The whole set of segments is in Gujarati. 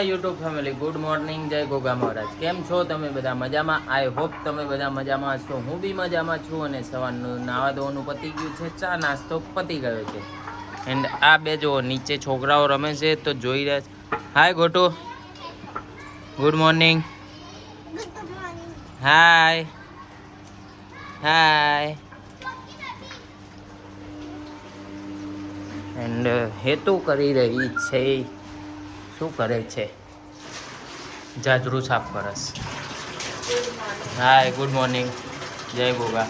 My YouTube family, good morning, જય ગોગા મહારાજ. કેમ છો તમે બધા મજામાં? આઈ હોપ તમે બધા મજામાં છો હું બી મજામાં છું અને સવારનું નાવા ધોવાનું પતી ગયું છે, ચા નાસ્તો પતી ગયો છે. એન્ડ આ બે જો નીચે છોકરાઓ રમે છે તો જોઈ રહ્યા છે. Hi Gotu. Good morning hi hi and હેતુ કરી રહી છે. શું કરે છે? જાજરૂ સાફ કરસ. Hi, good morning. જય ગોગા.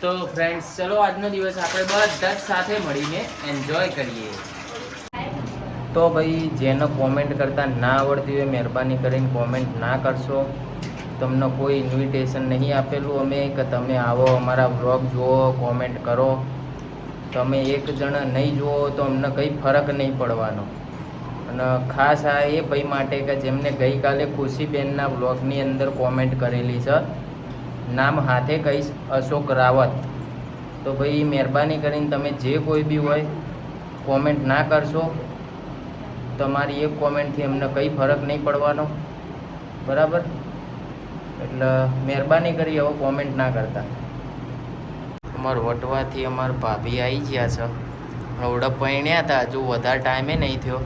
તો ફ્રેન્ડ્સ ચલો આજનો દિવસ આપણે બધા સાથે મળીને એન્જોય કરીએ. તો ભાઈ, જેને કોમેન્ટ કરતા ના આવડતી હોય, મહેરબાની કરીને કોમેન્ટ ના કરશો. તમને કોઈ ઇન્વિટેશન નહીં આપેલું અમે, કે તમે આવો અમારા બ્લોગ જુઓ કોમેન્ટ કરો. તમે એક જણા નહીં જુઓ, તો અમને કંઈ ફરક નહીં પડવાનો. અને ખાસ આ એ ભાઈ માટે કે જેમને ગઈકાલે ખુશીબેનના બ્લોગની અંદર કોમેન્ટ કરેલી છે. નામ હાથે કહીશ અશોક રાવત. તો ભાઈ મહેરબાની કરીને તમે જે કોઈ બી હોય કોમેન્ટ ના કરશો. તમારી એક કોમેન્ટથી અમને કંઈ ફરક નહીં પડવાનો. બરાબર? એટલે મહેરબાની કરી હવે કોમેન્ટ ના કરતા. અમાર વટવાથી અમાર ભાભી આવી ગયા છે. હવડે પૈણ્યા હતા. હજુ વધારે ટાઈમે નહીં થયો.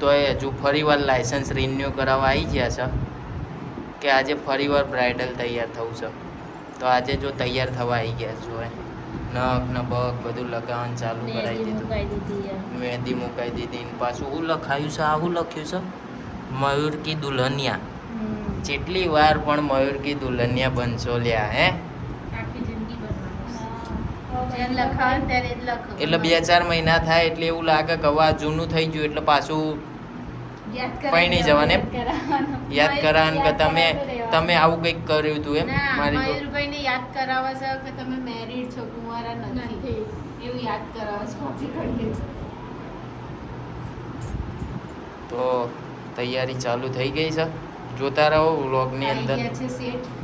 તો એ હજુ ફરીવાર લાઇસન્સ રિન્યૂ કરાવવા આવી ગયા છે કે આજે ફરીવાર બ્રાઇડલ તૈયાર થવું છે. તો આજે જો તૈયાર થવા આવી ગયા છો એ નખ ને બગ બધું લગાવવાનું ચાલુ કરાવી દીધું. મહેંદી મુકાઈ દીધી ને પાછું શું લખાયું છે આ શું લખ્યું છે? મયુર કી દુલ્હનિયા જેટલી વાર પણ મયુર કી દુલ્હનિયા બનશો લ્યા હે? એટલે બે ચાર મહિના થાય એટલે એવું લાગે કે હવે આ જૂનું થઈ ગયું એટલે પાછું પૈણી જવાને. એમ? યાદ કરાવવાનું કે તમે તમે આવું કંઈક કર્યું હતું એમ મારી મયુરભાઈને યાદ કરાવે છે કે તમે મેરીડ છો કુંવારા નથી. એવું યાદ કરાવે છે. કરીએ તો તૈયારી ચાલુ થઈ ગઈ છે. જોતા રહો વ્લોગની અંદર.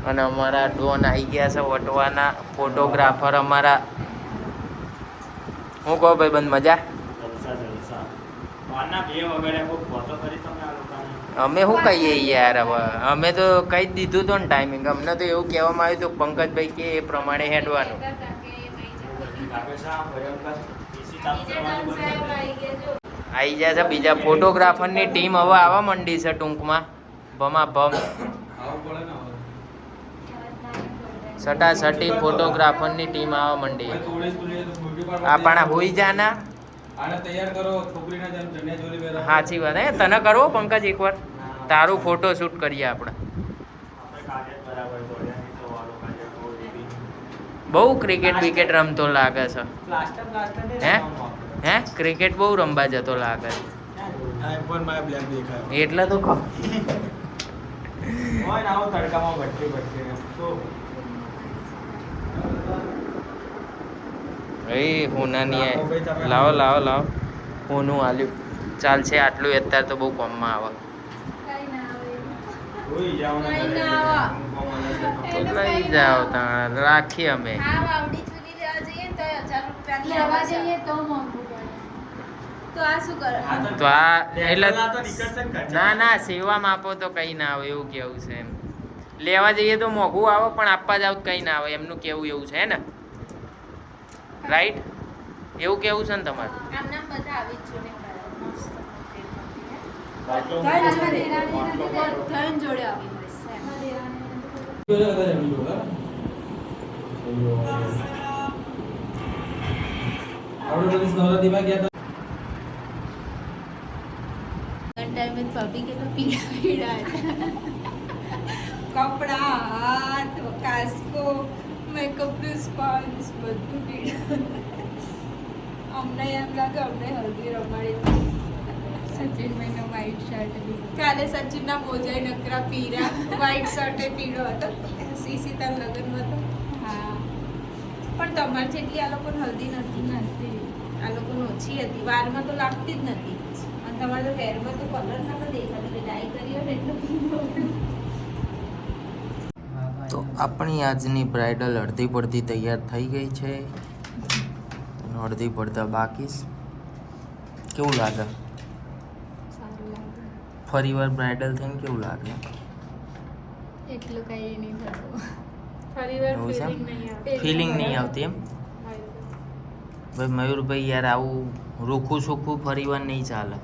અને અમારા ડોન આવી ગયા છે વટવાના ફોટોગ્રાફર અમારા. હું કહો ભાઈ બંધ મજા જલસા જલસા વારના બે વગાડ્યા કોઈ ફોટો કરી તમે આ લોકોને અમે શું કહીએ યાર હવે? અમે તો કહી જ દીધું હતું ને ટાઈમિંગ અમને તો એવું કહેવામાં આવ્યું હતું પંકજભાઈ કે એ પ્રમાણે હેડવાનું. આવી. જાય છે. બીજા ફોટોગ્રાફરની ટીમ હવે આવવા માંડી છે ટૂંકમાં. ભમા ભમ સટા સટી ફોટોગ્રાફરની ટીમ આવવા માંડી. તો આપણા હોઈ જાના આને તૈયાર કરો છોકરીના જેમ ચણિયા ચોળી પહેરાવો. સાચી વાત હે? તને કરવો પંકજ એકવાર? તારું ફોટો શૂટ કરીએ આપણે. બહુ ક્રિકેટ વિકેટ રમતો લાગે છે. પ્લાસ્ટર પ્લાસ્ટર હે? હે? ક્રિકેટ બહુ રમવા જતો લાગે છે. આ પણ મારે બ્લેક દેખાય. એટલે તો કહું. હોય ને આવું તડકામાં ભટકી ભટકીને. શું? એ હોનાની આ- લાવો લાવો લાવો. હોનું આલ્યું. ચાલશે આટલું, અત્યારે તો બહુ કોમમાં આવે. લઈ જાઓ તાણ રાખીએ અમે. તો આ એટલે ને. ના સેવામાં આપો તો કંઈ ના આવે, એવું કેવું છે એમ. લેવા જઈએ તો મોંઘું આવે, પણ આપવા જાવ કંઈ ના આવે, એમનું કેવું એવું છે ને? રાઈટ એવું કેવું છે ને તમારું? કપડા હાથ કાસ્કો મેકઅપનું સ્પંજ બધું પીડા અમને એમ લાગે અમને હલ્દી રમાડી. સચિન ભાઈનો વ્હાઈટ શર્ટ કાલે સચિનના મોજાઈ નકરા પીરા વ્હાઈટ શર્ટે પીળો હતો. સીસી તાર લગ્નમાં હતો. હા. પણ તમારે જેટલી આ લોકોને હલ્દી નથી. નથી. આ લોકોને ઓછી હતી. વારમાં તો લાગતી જ નથી. અને તમારે તો હેરમાં તો કલર ના દેખાતો. ડાય કર્યો ને એટલો આપણી આજની બ્રાઇડલ અડધી પડધી તૈયાર થઈ ગઈ છે. અડધી પડતા બાકી કેવું લાગે? ફરી વાર બ્રાઇડલ થઈને કેવું લાગે? એટલું કઈ નહીં થતું. ફરીવાર. ફિલિંગ નહીં આવતી. એમ? ભાઈ મયુરભાઈ યાર આવું રૂખું સૂખું ફરી વાર નહીં ચાલે.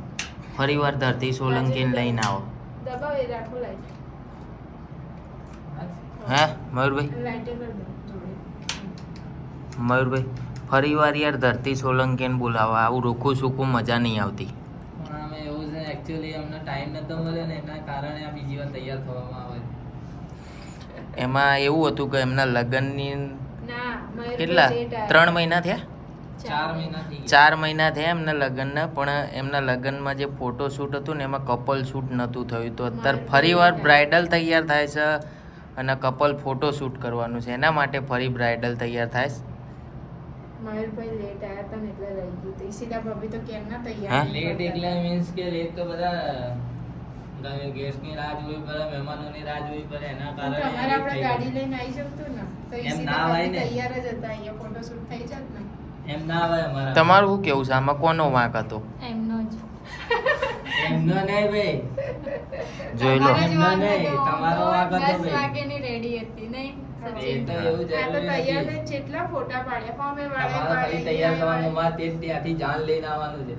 ફરી વાર ધરતી સોલંકીને લઈને આવો. દબાવી રાખો લાઈટ મયુરભાઈ? લાઈટે કરી દો જોડે મયુરભાઈ ફરી વાર યાર ધરતી સોલંકીને બોલાવવા આવું રોખું સુખું મજા નહીં આવતી. પણ આમે એવું છે એકચ્યુઅલી અમને ટાઈમ નતો મળ્યો ને એના કારણે આ બીજી વાર તૈયાર થવામાં આવે. એમાં એવું હતું કે એમના લગ્નની કેટલા? ત્રણ મહિના થયા? ચાર મહિના ચાર મહિના થયા એમના લગ્નના પણ એમના લગ્નમાં જે ફોટો શૂટ હતું ને એમાં કપલ શૂટ નહોતું થયું. તો અત્યારે ફરી વાર બ્રાઇડલ તૈયાર થાય છે. અને કપલ ફોટો શૂટ કરવાનું છે. એના માટે ફરી બ્રાઇડલ તૈયાર થાય મયુરભાઈ લેટ આવ્યા હતા ને એટલે રહી ગયું. તો ઈશિતા ભાભી તો કેમ ના તૈયાર લેટ એટલે મીન્સ કે લેટ તો બધા ગેસ્ટની રાહ જોવી પડે મહેમાનોની રાહ જોવી પડે એના કારણે તમારે આપણે થઈ ગાડી લઈને આવી શકતું ને? તો ઈશિતા ભાભી તૈયાર જ હતા. અહીંયા ફોટોશૂટ થઈ જાત ને. એમ ના આવે અમારા તમારું શું કેવું છે? આમાં કોનો વાંક હતો? એમનો જ. એમનો નહીં ભાઈ. જોઈ લો. તમારો હું દસ ભાઈ. વાગ્યાની રેડી હતી નહીં? સચિન. તો એવું આ તો તૈયાર નથી. થઈને ફોટા પાડ્યા પણ વાળે વાળે તૈયાર થવાનું માં તે ત્યાંથી જાન લઈને આવવાનું છે.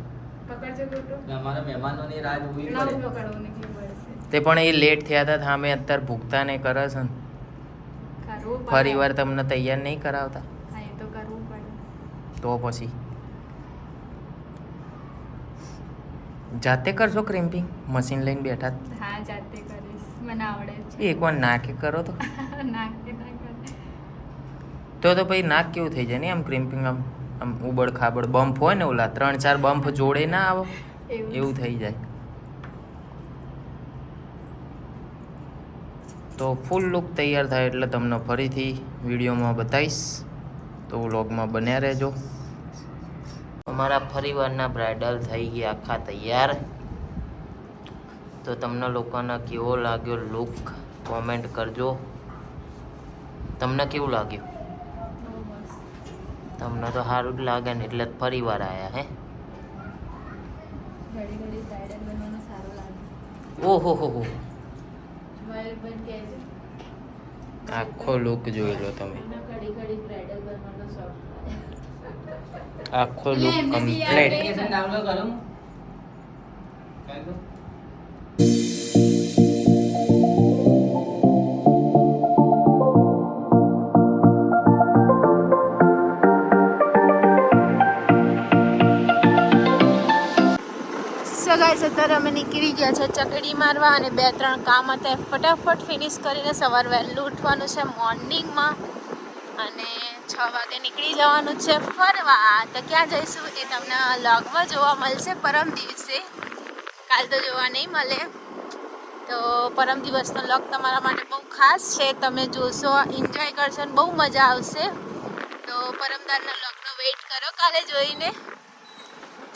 પકડજો ગોટો એટલે મહેમાનોની રાહ જોવી પડે. પકડવું નીકળી પડશે. તે પણ એ લેટ થયા હતા સામે અત્યારે ભૂખતા ને કરે છે ને. ફરી વાર તમને તૈયાર નહીં કરાવતા. હા એ તો કરવું પડે. તો પછી. જાતે કરશો ક્રિમ્પિંગ મશીન લઈને બેઠા. હા જાતે કરીશ. મને આવડે છે. એકવાર નાકે કરો તો. નાકે ના કરે તો તો પછી નાક કેવું થઈ જાય ને આમ ક્રિમ્પિંગ આમ આમ ઉબડ ખાબડ બમ્પ હોય ને ઓલા ત્રણ ચાર બમ્પ જોડે ના આવો એવું એવું થઈ જાય. તો ફૂલ લુક તૈયાર થાય એટલે તમને ફરીથી વિડીયોમાં બતાવીશ. તો વ્લોગમાં બન્યા રહેજો. અમારા પરિવારના બ્રાઇડલ થઈ ગયા આખા તૈયાર. તો તમને લોકોને કેવો લાગ્યો લુક કોમેન્ટ કરજો. તમને કેવું લાગ્યું? તમને તો સારું જ લાગે ને એટલે ફરીવાર આવ્યા હે? ઓહો હો હો. આખો લુક જોઈ લો તમે એમને ઘડી ઘડી બ્રાઇડલ બનવાનો શોખ થાય. આખો લુક કમ્પ્લીટ રહે. એપ્લિકેશન ડાઉનલોડ કરું કરી દો. સો ગાઈસ અત્યારે અમે નીકળી ગયા છે ચકડી મારવા અને બે ત્રણ કામ હતા ફટાફટ ફિનિશ કરીને સવાર વહેલું ઉઠવાનું છે મોર્નિંગમાં અને છ વાગે નીકળી જવાનું છે ફરવા. તો ક્યાં જઈશું એ તમને લોગમાં જોવા મળશે. પરમ દિવસે. કાલ તો જોવા નહીં મળે. તો પરમ દિવસનો લોગ તમારા માટે બહુ ખાસ છે. તમે જોશો એન્જોય કરશો અને બહુ મજા આવશે. તો પરમદારના લોગનો વેઇટ કરો કાલે જોઈને.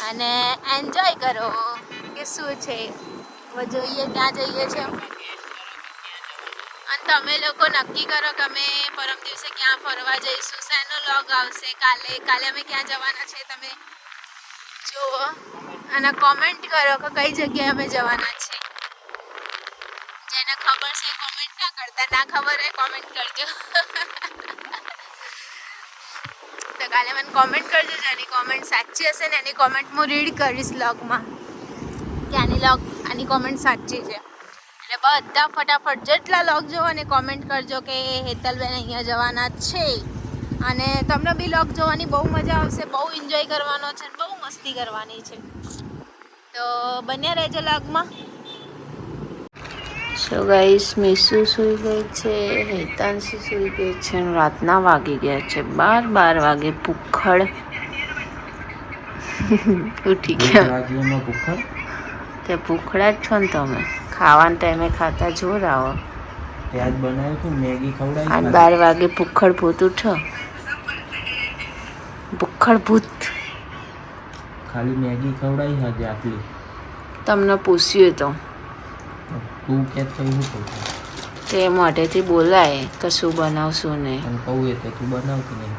અને એન્જોય કરો. કે શું છે? હવે જોઈએ ત્યાં જઈએ છીએ. તમે લોકો નક્કી કરો કે અમે પરમ દિવસે ક્યાં ફરવા જઈશું? શેનો લોગ આવશે કાલે? કાલે અમે ક્યાં જવાના છે તમે જુઓ અને કોમેન્ટ કરો કે કઈ જગ્યાએ અમે જવાના છે જેને ખબર છે કોમેન્ટ ના કરતા, ના ખબર હોય કોમેન્ટ કરજો. તો કાલે મને કોમેન્ટ કરજો જેની કોમેન્ટ સાચી હશે ને એની કોમેન્ટ હું રીડ કરીશ લોગમાં. કે આની લોગ, આની કોમેન્ટ સાચી છે. બધા ફટાફટ જેટલા લોગ જોવો અને કોમેન્ટ કરજો કે હેતલબેન અહીંયા જવાના જ છે. અને તમને બી લોગ જોવાની બહુ મજા આવશે બહુ એન્જોય કરવાનો છે બહુ મસ્તી કરવાની છે. તો બન્યા રહેજો લોગમાં. સો ગાઈસ મીસુ સૂઈ ગઈ છે હેતાંશી સૂઈ ગઈ છે રાતના વાગી ગયા છે બાર બાર વાગે ભૂખડ ઉઠી ગયા. તે ભૂખડા જ છો ને તમે? ખાવાના ટાઈમે ખાતા જોર આવો. પ્યાજ બનાવ્યું હતું મેગી ખવડાવી અને બાર વાગે ભૂખડ ભૂત ઉઠો. ભૂખડ ભૂત. ખાલી મેગી ખવડાવી હજે આટલી. તમને પૂછ્યું તો. તું કે તો હું કહું? તે મોઢેથી બોલાય કે શું બનાવશું ને. અને કહું એ તો તું બનાવતી નહીં?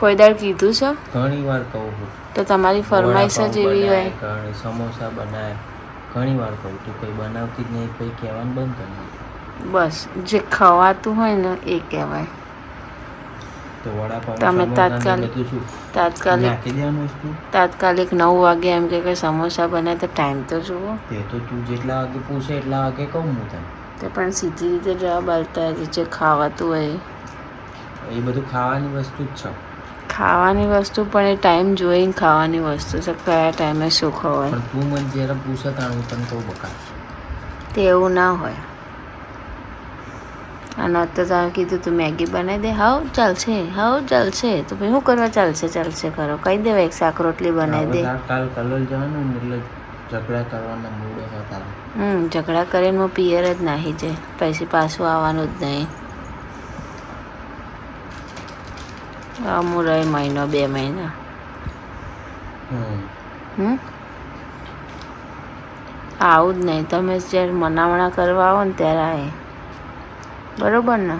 કોઈ દાડ કીધું છે? ઘણી વાર કહું તો તમારી ફરમાઈશ જ એવી હોય. સમોસા બનાય. ઘણી વાર કહું તું કંઈ બનાવતી જ નહીં કંઈ કહેવાનું બંધ કરી નાખ. બસ જે ખવાતું હોય ને એ કહેવાય. તો વડાપાઉં તમે તાત્કાલિક- તાત્કાલિક તાત્કાલિક નવ વાગે એમ કે સમોસા બને તો ટાઈમ તો જુઓ. તે તો તું જેટલા વાગે પૂછે એટલા વાગે કહું હું તને. તે પણ સીધી રીતે જવાબ આલતા જે ખાવાતું હોય. એ બધું ખાવાની વસ્તુ જ છે. ખાવાની વસ્તુ પણ એ ટાઈમ જોઈને ખાવાની વસ્તુ છે કયા ટાઈમે શું ખવાય. તું મને જ્યારે પૂછે તાણ તને તો બકા. તે એવું ના હોય. અને અત્યારે તમે કીધું તું મેગી બનાવી દે. હાવ ચાલશે હાવ ચાલશે. તો ભાઈ શું કરવા ચાલશે ચાલશે કરો કહી દેવાય એક શાક રોટલી બનાવી દે. કાલ કલોલ જવાનું એટલે ઝઘડા કરવાના મૂડ હતા હમ ઝઘડા કરીને હું પિયર જ નાહી જાય. પછી પાછું આવવાનું જ નહીં. અમું રહે મહિનો બે મહિના. હમ. હમ? આવું જ નહીં. તમે જ્યારે મનાવણા કરવા આવો ને ત્યારે આવે બરોબર ને?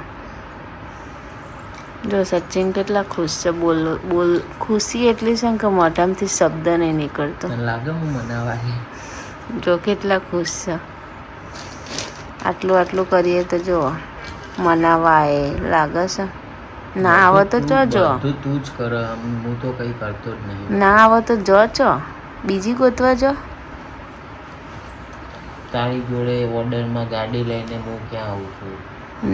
જો સચિન કેટલા ખુશ છે બોલ બોલ ખુશી એટલી છે ને કે મોઢામાંથી શબ્દ નહીં નીકળતો. લાગે હું મનાવા જો કેટલા ખુશ છે. આટલું આટલું કરીએ તો જો મનાવા આવે લાગે છે. ના આવે તો જો તું તું જ કર હું તો કંઈ કરતો જ નહીં. ના આવે તો જો છો બીજી ગોતવા જો. તારી જોડે ઓર્ડરમાં ગાડી લઈને હું ક્યાં આવું છું?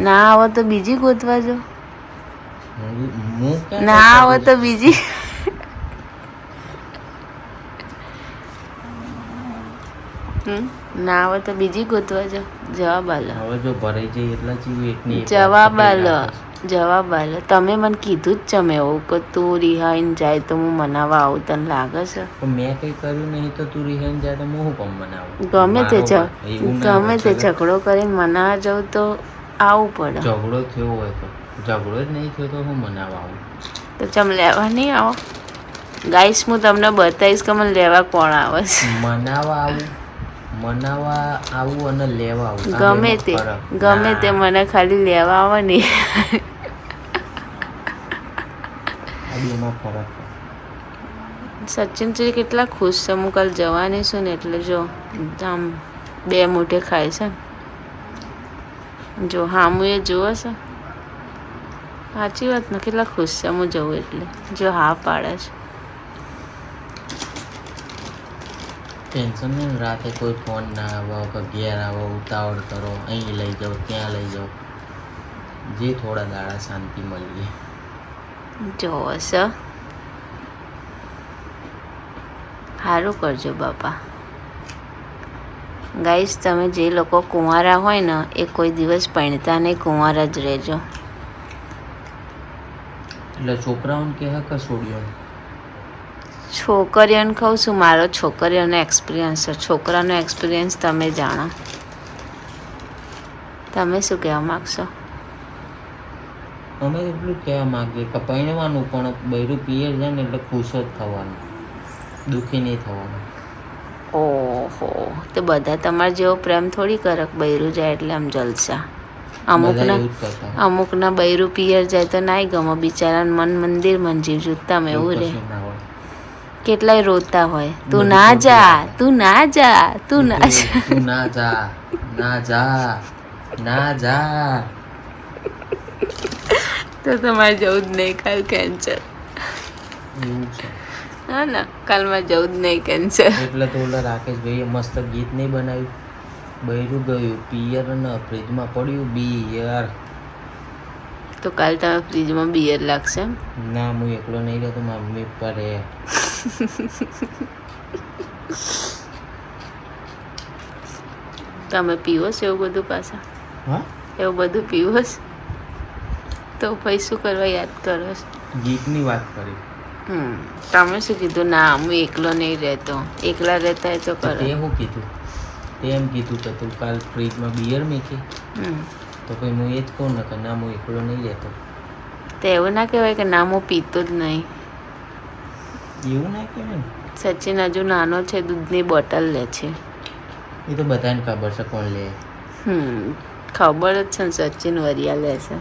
ના આવે તો બીજી ગોતવા જો. ના આવે તો બીજી? ના આવે તો બીજી ગોતવા જો. જવાબ આલો. હવે જો ભરાઈ જાય એટલા જીવ એકની જવાબ આલો. જવાબ આલો. તમે મને કીધું જ છે મેં એવું કે તું રિહાઈન જાય તો હું મનાવા આવું તને લાગે છે? મેં કંઈ કર્યું નહીં તો તું રિહાઈન જાય તો હું કામ બનાવું ગમે તે ગમે તે ઝઘડો કરીને મનાવા જાઉં તો આવવું પડે. ઝઘડો થયો હોય તો. ઝઘડો જ નહીં થયો તો હું મનાવા આવું? તો ચમ લેવા નહીં આવો? ગાઈસ હું તમને બતાવીશ કે મને લેવા કોણ આવે છે. મનાવા આવું? મનાવા આવું અને લેવા આવું. ગમે તે ગમે તે મને ખાલી લેવા આવે ને આ બેમાં ફરક. છે. સચિન તો કેટલા ખુશ છે. હું કાલ જવાની છું ને એટલે જો આમ બે મોઢે ખાય છે. જો હા હું એ જુઓ છે. સાચી વાત ને કેટલા ખુશ છે. હું જઉં એટલે. જો હા પાડે છે. ટેન્શન નહીં રાતે કોઈ ફોન ના આવો કે ઘેર આવો ઉતાવળ કરો અહીં લઈ જાઓ ત્યાં લઈ જાઓ. જે થોડા દાડા શાંતિ મળીએ જો છે સારું કરજો બાપા. ગાઈસ તમે જે લોકો કુંવારા હોય ને એ કોઈ દિવસ પૈણતા નહીં કુંવારા જ રહેજો. એટલે છોકરાઓને કહે કે છોડીઓને છોકરીઓને કહું છું મારો છોકરીઓનો એક્સપિરિયન્સ છે. છોકરાનો એક્સપિરિયન્સ તમે જાણો. તમે શું કહેવા માગશો? અમે એટલું જ કહેવા માગીએ કે પરણવાનું પણ બૈરું પિયર જાય ને એટલે ખુશ જ થવાનું. દુઃખી નહીં થવાનું. ઓહો તો બધા તમારા જેવો પ્રેમ થોડી કરક બૈરું જાય એટલે આમ જલસા. અમુકના. અમુકના બૈરું પિયર જાય તો નાય ગમે. બિચારાને મન મંદિર મન જીવ જૂતા એવું રે. કશું ના હોય. કેટલાય રોતા હોય. તું ના જા તું ના જા તું ના જા. તું ના જા ના જા ના જા. તો તમારે જવું જ નહીં કાલ કેન્સર ના ના કાલમાં જવું જ નહીં કેન્સર એટલે તો ઓલા રાકેશભાઈએ મસ્ત ગીત નહીં બનાવ્યું? બૈરું ગયું પિયર ને ફ્રીજમાં પડ્યું બિયર. તો કાલ તમે ફ્રીજમાં બિયર લાગશે? ના હું એકલો નહીં રહેતો મારા મમ્મી પર તમે પીવો છો એવું બધું પાછા? હા? એવું બધું પીવો છો? તો પછી શું કરવા યાદ કરો છો? ગીતની વાત કરી. હમ તમે શું કીધું? ના હું એકલો નહીં રહેતો. એકલા રહેતા હોય તો કરો. તે શું કીધું? તે એમ કીધું કે તું કાલ ફ્રીજમાં બિયર મૂકી તો પછી હું એ જ કહું ને કે ના હું એકલો નહીં રહેતો. તો એવું ના કહેવાય કે ના હું પીતો જ નહીં. એવું ના કહેવાય સચિન હજુ નાનો છે દૂધની બોટલ લે છે. એ તો બધાને ખબર છે કોણ લે. હમ ખબર જ છે ને સચિન વરિયા લે છે.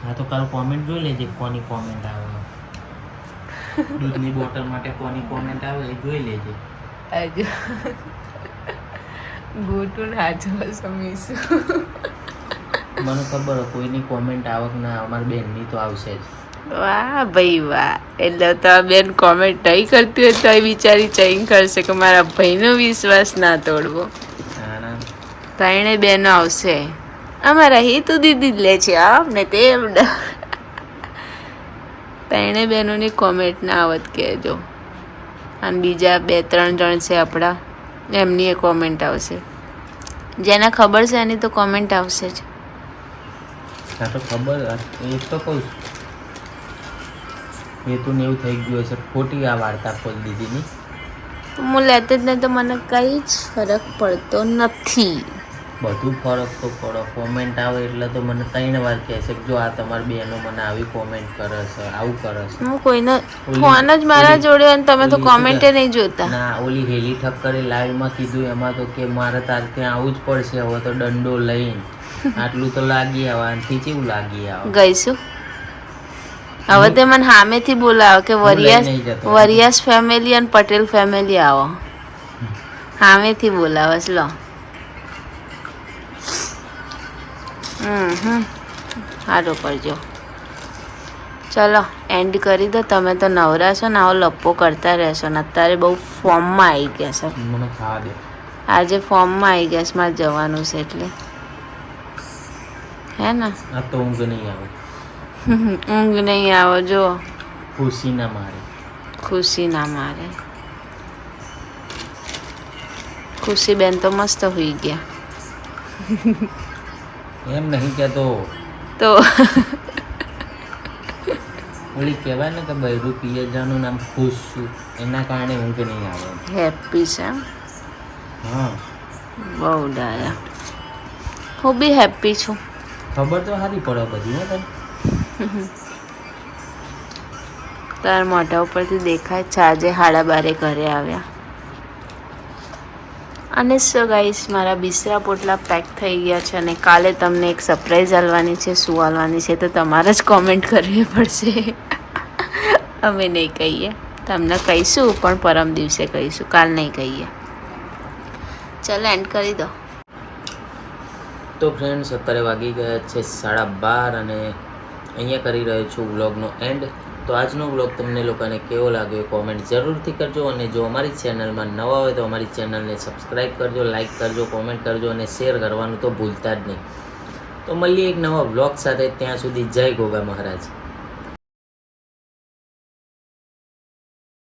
હા તો કાલ કોમેન્ટ જોઈ લેજે કોની કોમેન્ટ આવે. દૂધની બોટલ માટે કોની કોમેન્ટ આવે એ જોઈ લેજે. હજુ. ગોટું નાચો સમીશું મને ખબર કોઈની કોમેન્ટ આવક ના અમારી બેનની તો આવશે જ. વાહ ભાઈ વાહ. એટલે તો આ બેન કોમેન્ટ નહીં કરતી હોય તો એ બિચારી ચેન્જ કરશે કે મારા ભાઈનો વિશ્વાસ ના તોડવો. ત્રણે બેનો આવશે. અમારા હેતુ દીદી જ લે છે આમ ને તેમ. ત્રણે બહેનોની કોમેન્ટ ના આવત કહેજો. અને બીજા બે ત્રણ જણ છે આપણા એમની એ કોમેન્ટ આવશે. જેને ખબર છે એની તો કોમેન્ટ આવશે જ. ખબર એ તો કહું છું. એ તો ને એવું થઈ ગયું હશે. ખોટી આ વાર્તા ખોલી દીધીની હું લેતે જ નહીં તો મને કંઈ જ ફરક પડતો નથી. બધું ફરક તો પડો. કોમેન્ટ આવે એટલે તો મને ત્રણ વાર કહે છે જો આ તમારી બહેનો મને આવી કોમેન્ટ કરે છે આવું કરે છે. હું કોઈને ફોન જ મારા જોડે અને તમે તો કોમેન્ટ નહીં જોતા. ના ઓલી હેલી ઠક્કરે લાઈવમાં કીધું એમાં તો કે મારે તારે ત્યાં આવવું જ પડશે હવે તો દંડો લઈને. આટલું તો લાગી આવે આનાથી કેવું લાગી આવે? ગઈશું. હવે તે મને સામેથી બોલાવો કે વરિયાસ વરિયાસ ફેમિલી અને પટેલ ફેમિલી આવો. સામેથી બોલાવસ લો. હમ હમ. સારું કરજો. ચલો એન્ડ કરી દો. તમે તો નવરા છો ને આવો લપ્પો કરતા રહેશો ને અત્યારે બહુ ફોર્મમાં આવી ગયા છે. આજે ફોર્મમાં આવી ગયા છે મારે જવાનું છે એટલે. હે ને? તો ઊંઘ નહીં આવે. ઊંઘ નહીં આવો જો. ખુશી ના મારે. ખુશી ના મારે. ખુશી બેન તો મસ્ત હોઈ ગયા. એમ નહીં કહેતો તો. ઓલી કહેવાય ને કે બૈરું પિયજાનું નામ ખુશ છું એના કારણે ઊંઘ નહીં આવે. હેપી છે? હા. બહુ ડાયા. હું બી હેપી છું. ખબર તો સારી પડે બધી ને તને? તાર મોઢા ઉપરથી દેખાય છે, આજે હાડા બારે ઘરે આવ્યા. અને સો ગાઈસ મારા બિસરા પોટલા પેક થઈ ગયા છે અને કાલે તમને એક સરપ્રાઈઝ આલવાની છે, શું આલવાની છે તો તમારે જ કોમેન્ટ કરવી પડશે. અમે નહીં કહીએ. તમને કહીશું, પણ પરમ દિવસે કહીશું. કાલ નહીં કહીએ. ચાલો એન્ડ કરી દો. તો ફ્રેન્ડ્સ અત્યારે વાગી ગયા છે સાડા બાર અને અહીંયા કરી રહ્યો છું વ્લોગનો એન્ડ. તો આજનો વ્લોગ તમને લોકોને કેવો લાગ્યો કોમેન્ટ જરૂરથી કરજો અને જો અમારી ચેનલમાં નવા હોય તો અમારી ચેનલને સબસ્ક્રાઈબ કરજો લાઇક કરજો કોમેન્ટ કરજો અને શેર કરવાનું તો ભૂલતા જ નહીં. તો મળીએ એક નવા વ્લોગ સાથે. ત્યાં સુધી જય ગોગા મહારાજ.